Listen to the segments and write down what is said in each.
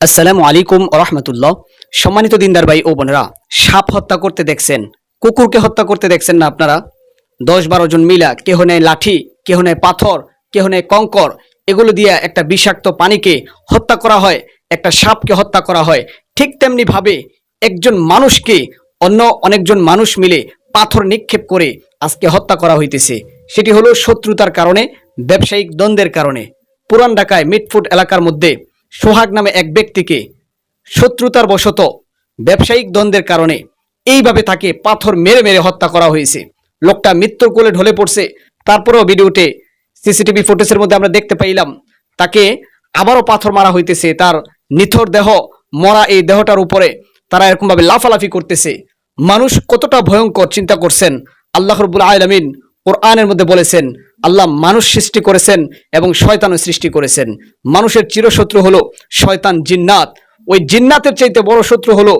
আসসালামু আলাইকুম রহমতুল্লাহ। সম্মানিত দিনদার ভাই ও বোনেরা, সাপ হত্যা করতে দেখছেন, কুকুরকে হত্যা করতে দেখছেন না আপনারা? দশ বারো জন মিলা কেহ নেয় লাঠি, কেহ নেয় পাথর, কেহ নেয় কঙ্কর, এগুলো দিয়ে একটা বিষাক্ত পানিকে হত্যা করা হয়, একটা সাপকে হত্যা করা হয়। ঠিক তেমনি ভাবে একজন মানুষকে অন্য অনেকজন মানুষ মিলে পাথর নিক্ষেপ করে আজকে হত্যা করা হইতেছে। সেটি হলো শত্রুতার কারণে, ব্যবসায়িক দ্বন্দ্বের কারণে। পুরান ঢাকায় মিটফুট এলাকার মধ্যে সোহাগ নামে এক ব্যক্তিকে শত্রুতার বশত ব্যবসায়িক দ্বন্দ্বের কারণে এইভাবে তাকে পাথর মেরে মেরে হত্যা করা হয়েছে। লোকটা মৃত্যুর কোলে ঢলে পড়ছে। তারপরেও ভিডিওতে সিসিটিভি ফুটেজের মধ্যে আমরা দেখতে পাইলাম, তাকে আবারও পাথর মারা হইতেছে। তার নিথর দেহ, মরা এই দেহটার উপরে তারা এরকমভাবে লাফালাফি করতেছে। মানুষ কতটা ভয়ঙ্কর চিন্তা করছেন। আল্লাহ রবুল আলমিন কোরআনের মধ্যে বলেছেন আল্লাহ মানুষ সৃষ্টি করেছেন এবং শয়তানও সৃষ্টি করেছেন। মানুষের চিরশত্রু হলো শয়তান জিন্নাত। ওই জিন্নাতের চাইতে বড় শত্রু হলো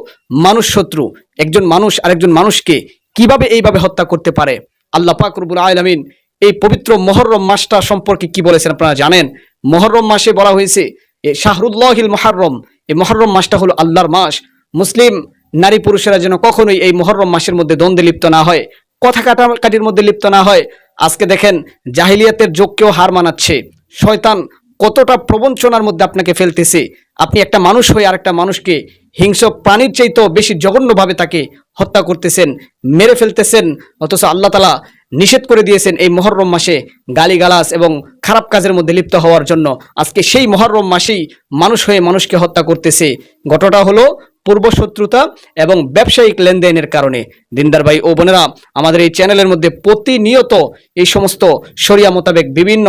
মানুষ শত্রু। একজন মানুষ আরেকজন মানুষকে কীভাবে এইভাবে হত্যা করতে পারে? আল্লাহ পাক রবুল আলমিন এই পবিত্র মহরম মাসটা সম্পর্কে কি বলেছেন আপনারা জানেন? মহরম মাসে বলা হয়েছে শাহরুল্লাহিল মহারম। এই মহরম মাসটা হলো আল্লাহর মাস। মুসলিম নারী পুরুষেরা যেন কখনোই এই মহরম মাসের মধ্যে দ্বন্দ্বে লিপ্ত না হয়, কথা কাটাকাটির মধ্যে লিপ্ত না হয় আজকে দেখেন জাহিলিয়াতের যোগকেও হার মানাচ্ছে। শয়তান কতটা প্রবঞ্চনার মধ্যে আপনাকে ফেলতেছে। আপনি একটা মানুষ হয়ে আরেকটা মানুষকে হিংস্র প্রাণীর চাইতেও বেশি জঘন্যভাবে তাকে হত্যা করতেছেন, মেরে ফেলতেছেন। অথচ আল্লাহ তালা নিষেধ করে দিয়েছেন এই মহরম মাসে গালিগালাস এবং খারাপ কাজের মধ্যে লিপ্ত হওয়ার জন্য। আজকে সেই মহরম মাসেই মানুষ হয়ে মানুষকে হত্যা করতেছে। ঘটনা হলো পূর্ব শত্রুতা এবং ব্যবসায়িক লেনদেনের কারণে। দিনদার ভাই ও বোনেরা, আমাদের এই চ্যানেলের মধ্যে প্রতিনিয়ত এই সমস্ত শরিয়া মোতাবেক বিভিন্ন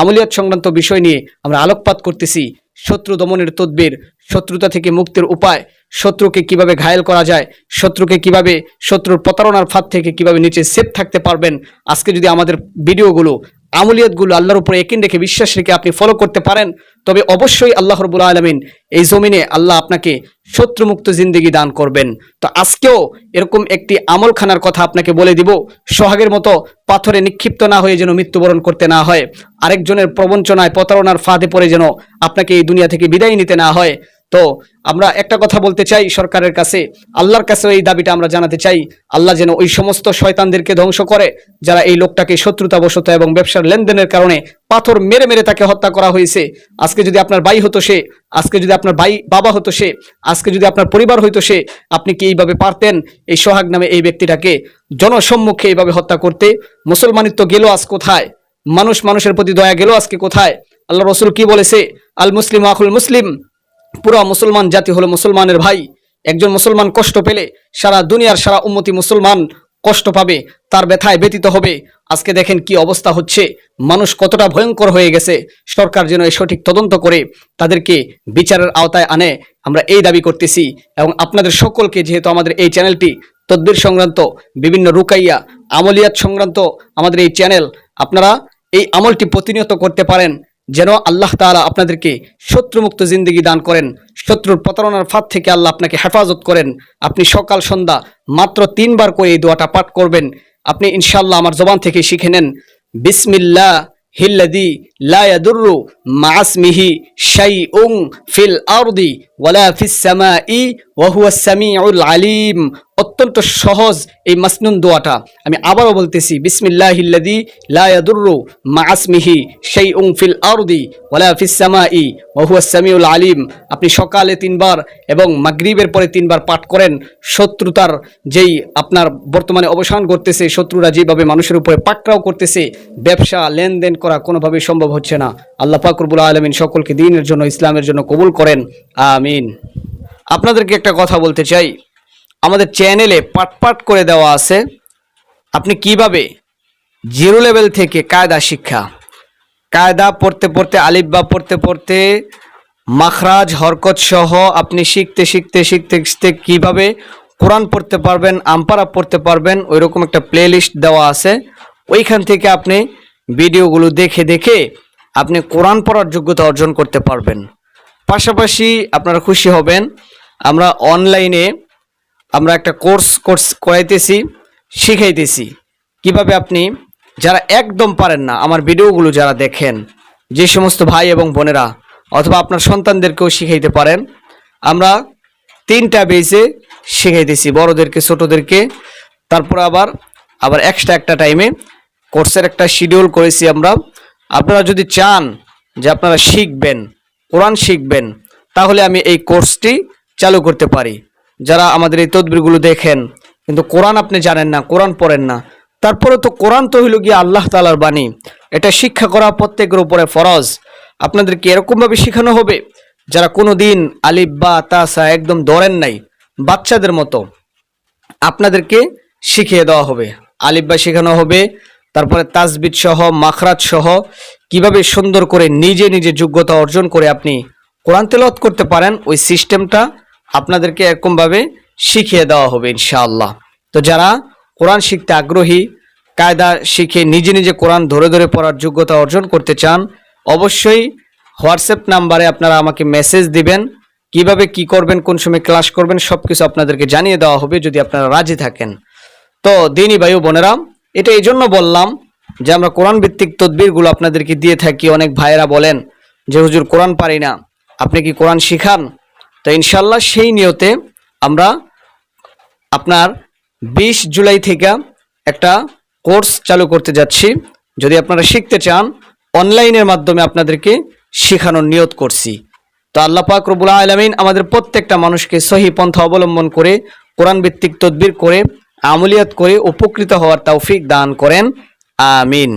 আমলিয়াত সংক্রান্ত বিষয় নিয়ে আমরা আলোকপাত করতেছি। শত্রু দমনের তদ্বির, শত্রুতা থেকে মুক্তির উপায়, শত্রুকে কীভাবে ঘায়েল করা যায়, শত্রুকে কীভাবে শত্রুর প্রতারণার ফাঁদ থেকে কীভাবে নিচে সেফ থাকতে পারবেন, আজকে যদি আমাদের ভিডিওগুলো আমলিয়াতগুলো আল্লাহর উপরে একিন রেখে বিশ্বাস রেখে আপনি ফলো করতে পারেন, তবে অবশ্যই আল্লাহ রবুল আলমিন এই জমিনে আল্লাহ আপনাকে শত্রুমুক্ত জিন্দিগি দান করবেন। তো আজকেও এরকম একটি আমলখানার কথা আপনাকে বলে দিব, সোহাগের মতো পাথরে নিক্ষিপ্ত না হয়ে যেন মৃত্যুবরণ করতে না হয়, আরেকজনের প্রবঞ্চনায় প্রতারণার ফাঁদে পড়ে যেন আপনাকে এই দুনিয়া থেকে বিদায় নিতে না হয়। তো আমরা একটা কথা বলতে চাই সরকারের কাছে। আল্লাহর কাছে এই দাবিটা আমরা জানাতে চাই। আল্লাহ যেন ওই সমস্ত শয়তানদেরকে ধ্বংস করে, যারা এই লোকটাকে শত্রুতাবশত এবং ব্যবসার লেনদেনের কারণে পাথর মেরে মেরে তাকে হত্যা করা হয়েছে। আজকে যদি আপনার ভাই হতো সে, আজকে যদি আপনার ভাই বাবা হতো সে, আজকে যদি আপনার পরিবার হইতো সে, আপনি কি এইভাবে পারতেন এই সোহাগ নামে এই ব্যক্তিটাকে জনসম্মুখে এইভাবে হত্যা করতে? মুসলমানিত্ব গেল আজ কোথায়? মানুষ মানুষের প্রতি দয়া গেল আজকে কোথায়? আল্লাহ রসুল কি বলেছে? আল মুসলিম আখুল মুসলিম পুরো মুসলমান জাতি হলো মুসলমানের ভাই। একজন মুসলমান কষ্ট পেলে সারা দুনিয়ার সারা উন্মতি মুসলমান কষ্ট পাবে, তার ব্যথায় ব্যতীত হবে। আজকে দেখেন কি অবস্থা হচ্ছে। মানুষ কতটা ভয়ঙ্কর হয়ে গেছে। সরকার যেন সঠিক তদন্ত করে তাদেরকে বিচারের আওতায় আনে। আমরা এই দাবি করতেছি এবং আপনাদের সকলকে যেহেতু আমাদের এই চ্যানেলটি তদ্বির সংক্রান্ত বিভিন্ন রুকাইয়া, আমলিয়াত সংক্রান্ত আমাদের এই চ্যানেল, আপনারা এই আমলটি প্রতিনিয়ত করতে পারেন। যেন আল্লাহ তালা আপনাদেরকে শত্রুমুক্ত জিন্দগি দান করেন, শত্রুর প্রতারণার ফাঁদ থেকে আল্লাহ আপনাকে হেফাজত করেন। আপনি সকাল, সন্ধ্যা মাত্র তিনবার করে এই দোয়াটা পাঠ করবেন। আপনি ইনশাল্লাহ আমার জবান থেকে শিখে নেন বিসমিল্লা হিল্লাদি লা ইয়াদুররু মাসমিহি শাইউন ফিল আরদি ওয়ালা ফিস সামাই ওয়া হুয়াস সামিউল আলিম। অত্যন্ত সহজ এই মাসনুন দোয়াটা। আমি আবারও বলতেছি বিসমিল্লাহিল্লাদি লা ইয়াদুররু মাসমিহি শাইউন ফিল আরদি ওয়ালা ফিস সামাই ওয়া সামিউল আলিম। আপনি সকালে তিনবার এবং মাগরিবের পরে তিনবার পাঠ করেন, শত্রুতার যেই আপনার বর্তমানে অবসান করতেছে শত্রুরা যেভাবে মানুষের উপরে পাকড়াও করতেছে, ব্যবসা, লেনদেন করা কোনোভাবেই সম্ভব হচ্ছে না। আল্লাহ পাকরবুল আলমিন সকলকে দিনের জন্য, ইসলামের জন্য কবুল করেন। আমিন। আপনাদেরকে একটা কথা বলতে চাই। আমাদের চ্যানেলে পাট পাট করে দেওয়া আছে। আপনি কীভাবে জিরো লেভেল থেকে কায়দা শিক্ষা, কায়দা পড়তে পড়তে, আলিফবা পড়তে পড়তে, মাখরাজ, হরকত সহ আপনি শিখতে শিখতে শিখতে শিখতে কীভাবে কোরআন পড়তে পারবেন, আমপারা পড়তে পারবেন ওই রকম একটা প্লে লিস্ট দেওয়া আছে। ওইখান থেকে আপনি ভিডিওগুলো দেখে দেখে আপনি কোরআন পড়ার যোগ্যতা অর্জন করতে পারবেন। পাশাপাশি আপনারা খুশি হবেন, আমরা অনলাইনে আমরা একটা কোর্স কোর্স করাইতেছি, শিখাইতেছি। কীভাবে আপনি, যারা একদম পারেন না, আমার ভিডিওগুলো যারা দেখেন, যে সমস্ত ভাই এবং বোনেরা, অথবা আপনার সন্তানদেরকেও শিখাইতে পারেন, আমরা তিনটা বেজে শিখাইতেছি, বড়দেরকে, ছোটদেরকে। তারপর আবার আবার এক্সট্রা একটা টাইমে কোর্সের একটা শিডিউল করেছি আমরা। আপনারা যদি চান যে আপনারা শিখবেন, কোরআন শিখবেন, তাহলে আমি এই কোর্সটি চালু করতে পারি। যারা আমাদের এই তদবিরগুলো দেখেন, কিন্তু কোরআন আপনি জানেন না, কোরআন পড়েন না। তারপরে তো কোরআন তো হইল গিয়ে আল্লাহ তালার বাণী। এটা শিক্ষা করা প্রত্যেকের উপরে ফরজ। আপনাদেরকে এরকমভাবে শেখানো হবে? যারা কোনো দিন আলিফ, বা তাসা একদম ধরেন নাই, বাচ্চাদের মতো, আপনাদেরকে শিখিয়ে দেওয়া হবে। আলিফবা শেখানো হবে, তারপরে তাজবিদ সহ, মাখরাজ সহ, কীভাবে সুন্দর করে নিজে নিজে যোগ্যতা অর্জন করে আপনি কোরআন তেলাওয়াত করতে পারেন, ওই সিস্টেমটা আপনাদেরকে এরকমভাবে শিখিয়ে দেওয়া হবে ইনশাআল্লাহ। তো যারা কোরআন শিখতে আগ্রহী, কায়দা শিখে নিজে নিজে কোরআন ধরে ধরে পড়ার যোগ্যতা অর্জন করতে চান, অবশ্যই হোয়াটসঅ্যাপ নাম্বারে আপনারা আমাকে মেসেজ দিবেন, কীভাবে কি করবেন, কোন সময় ক্লাস করবেন সব কিছু আপনাদেরকে জানিয়ে দেওয়া হবে যদি আপনারা রাজি থাকেন। তো দিনী ভাই ও বোনেরা, এটা এই জন্য বললাম যে আমরা কোরআন ভিত্তিক তদবিরগুলো আপনাদেরকে দিয়ে থাকি। অনেক ভাইয়েরা বলেন যে, হুজুর, কোরআন পারি না। আপনি কি কোরআন শিখান? তো ইনশাল্লাহ সেই নিয়তে আমরা আপনার বিশ জুলাই থেকে একটা কোর্স চালু করতে যাচ্ছি। যদি আপনারা শিখতে চান, অনলাইনের মাধ্যমে আপনাদেরকে শেখানোর নিয়ত করছি। তো আল্লাহ পাক রবুল আলমিন আমাদের প্রত্যেকটা মানুষকে সহি পন্থা অবলম্বন করে কোরআন ভিত্তিক তদবির করে, আমলিয়াত করে উপকৃত হওয়ার তৌফিক দান করেন। আমিন।